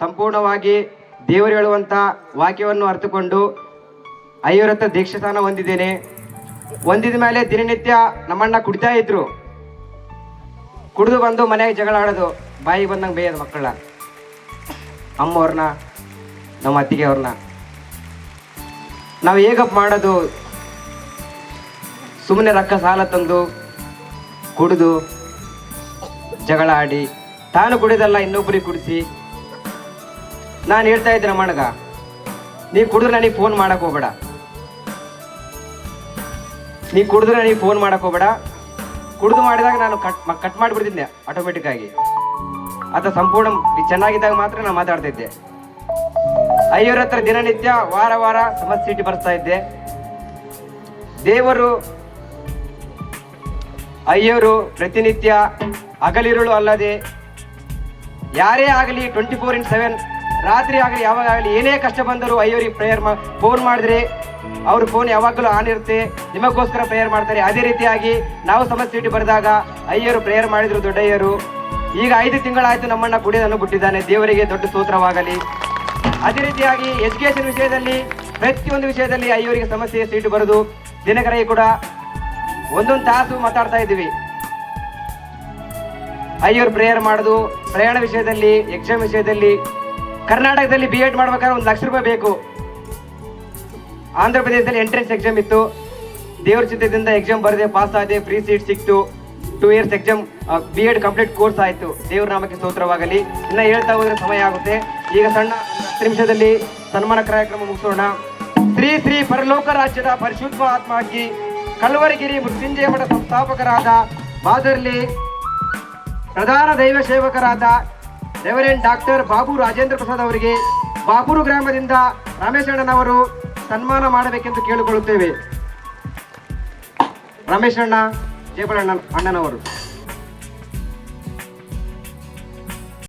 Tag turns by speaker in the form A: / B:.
A: ಸಂಪೂರ್ಣವಾಗಿ ದೇವರು ಹೇಳುವಂಥ ವಾಕ್ಯವನ್ನು ಅರ್ಥಕೊಂಡು ಐವರತ್ತ ದೀಕ್ಷಾಸ್ಥಾನ ಹೊಂದಿದ್ದೇನೆ. ಹೊಂದಿದ ಮೇಲೆ ದಿನನಿತ್ಯ ನಮ್ಮಣ್ಣ ಕುಡಿತಾ ಇದ್ರು. ಕುಡಿದು ಬಂದು ಮನೆಗೆ ಜಗಳ ಆಡೋದು, ಬಾಯಿಗೆ ಬಂದಂಗೆ ಬೇಯೋದು ಮಕ್ಕಳ ಅಮ್ಮವ್ರನ್ನ, ನಮ್ಮ ಅತ್ತಿಗೆ ಅವ್ರನ್ನ ನಾವು ಹೇಗಪ್ಪ ಮಾಡೋದು? ಸುಮ್ಮನೆ ರೊಕ್ಕ ಸಾಲ ತಂದು, ಕುಡಿದು, ಜಗಳ ಆಡಿ, ತಾನು ಕುಡಿದಲ್ಲ, ಇನ್ನೊಬ್ಬರಿಗೆ ಕುಡಿಸಿ. ನಾನು ಹೇಳ್ತಾ ಇದ್ದೆ ನಮ್ಮಣ್ಣಗ ನೀ ಕುಡಿದ್ರೆ ನನಗೆ ಫೋನ್ ಮಾಡಕ್ ಹೋಗ್ಬೇಡ. ನೀ ಕುಡಿದ್ರೆ ನನಗೆ ಫೋನ್ ಮಾಡಕ್ ಹೋಗ್ಬೇಡ. ಕುಡಿದು ಮಾಡಿದಾಗ ನಾನು ಕಟ್ ಕಟ್ ಮಾಡಿಬಿಡ್ತಿದ್ದೆ ಆಟೋಮೆಟಿಕ್ ಆಗಿ. ಆತ ಸಂಪೂರ್ಣ ಚೆನ್ನಾಗಿದ್ದಾಗ ಮಾತ್ರ ನಾನು ಮಾತಾಡ್ತಾ ಇದ್ದೆ. ಅಯ್ಯವ್ರ ಹತ್ರ ದಿನನಿತ್ಯ ವಾರ ವಾರ ಸಮಸ್ಯೆ ಸೀಟಿ ಬರ್ತಾ ಇದ್ದೆ. ದೇವರು ಅಯ್ಯವರು ಪ್ರತಿನಿತ್ಯ ಹಗಲಿರುಳು ಅಲ್ಲದೆ ಯಾರೇ ಆಗಲಿ ಟ್ವೆಂಟಿ ಫೋರ್ ಇಂಟ್ ಸೆವೆನ್ ರಾತ್ರಿ ಆಗಲಿ, ಯಾವಾಗ ಆಗಲಿ, ಏನೇ ಕಷ್ಟ ಬಂದರೂ ಅಯ್ಯೋರಿಗೆ ಪ್ರೇಯರ್ ಮಾ ಫೋನ್ ಮಾಡಿದ್ರೆ ಅವ್ರ ಫೋನ್ ಯಾವಾಗಲೂ ಆನ್ ಇರುತ್ತೆ. ನಿಮಗೋಸ್ಕರ ಪ್ರೇಯರ್ ಮಾಡ್ತಾರೆ. ಅದೇ ರೀತಿಯಾಗಿ ನಾವು ಸಮಸ್ಯೆ ಇಟ್ಟು ಬರೆದಾಗ ಅಯ್ಯರು ಪ್ರೇಯರ್ ಮಾಡಿದ್ರು ದೊಡ್ಡಯ್ಯರು. ಈಗ ಐದು ತಿಂಗಳಾಯ್ತು ನಮ್ಮನ್ನ ಕುಡಿಯೋದನ್ನು ಬಿಟ್ಟಿದ್ದಾನೆ. ದೇವರಿಗೆ ದೊಡ್ಡ ಸ್ತೋತ್ರವಾಗಲಿ. ಅದೇ ರೀತಿಯಾಗಿ ಎಜುಕೇಶನ್ ವಿಷಯದಲ್ಲಿ, ಪ್ರತಿಯೊಂದು ವಿಷಯದಲ್ಲಿ ಅಯ್ಯವರಿಗೆ ಸಮಸ್ಯೆ ಸೀಟು ಬರೋದು. ದಿನಕರೈ ಕೂಡ ಒಂದೊಂದು ತಾಸು ಮಾತಾಡ್ತಾ ಇದ್ದೀವಿ. ಅಯ್ಯವ್ರು ಪ್ರೇಯರ್ ಮಾಡೋದು, ಪ್ರಯಾಣ ವಿಷಯದಲ್ಲಿ ಎಕ್ಸಾಮ್ ವಿಷಯದಲ್ಲಿ ಕರ್ನಾಟಕದಲ್ಲಿ ಬಿ ಎಡ್ ಮಾಡ್ಬೇಕಾದ್ರೆ ಒಂದು ಲಕ್ಷ ರೂಪಾಯಿ ಬೇಕು. ಆಂಧ್ರ ಪ್ರದೇಶದಲ್ಲಿ ಎಂಟ್ರೆನ್ಸ್ ಎಕ್ಸಾಮ್ ಇತ್ತು. ದೇವ್ರ ಚಿತ್ರದಿಂದ ಎಕ್ಸಾಮ್ ಬರದೆ ಪಾಸ್ ಆದೆ ಫ್ರೀ ಸೀಟ್ ಸಿಕ್ತು. Two years exam B Ed complete course ಆಯಿತು. ದೇವ್ರ ನಾಮಕ್ಕೆ ಸ್ತೋತ್ರವಾಗಲಿ. ಇನ್ನ ಹೇಳ್ತಾ ಹೋದ್ರೆ ಸಮಯ ಆಗುತ್ತೆ. ಈಗ ಸಣ್ಣ ಹತ್ತು ನಿಮಿಷದಲ್ಲಿ ಸನ್ಮಾನ ಕಾರ್ಯಕ್ರಮ ಮುಗಿಸೋಣ. ಶ್ರೀ ಶ್ರೀ ಪರಲೋಕ ರಾಜ್ಯದ ಪರಿಶುದ್ಧ ಆತ್ಮಾಗಿ ಕಲ್ವರಗಿರಿ ಮೃತ್ಯುಂಜಯ ಮಠ ಸಂಸ್ಥಾಪಕರಾದ ಬಾದರ್ಲಿ ಪ್ರಧಾನ ದೈವ ಸೇವಕರಾದ ರೆವರೆಂಡ್ ಡಾಕ್ಟರ್ ಬಾಬು ರಾಜೇಂದ್ರ ಪ್ರಸಾದ್ ಅವರಿಗೆ ಬಾಬೂರು ಗ್ರಾಮದಿಂದ ರಮೇಶ್ ಅಣ್ಣನವರು ಸನ್ಮಾನ ಮಾಡಬೇಕೆಂದು ಕೇಳಿಕೊಳ್ಳುತ್ತೇವೆ. ರಮೇಶ್ ಅಣ್ಣ ಅಣ್ಣನವರು.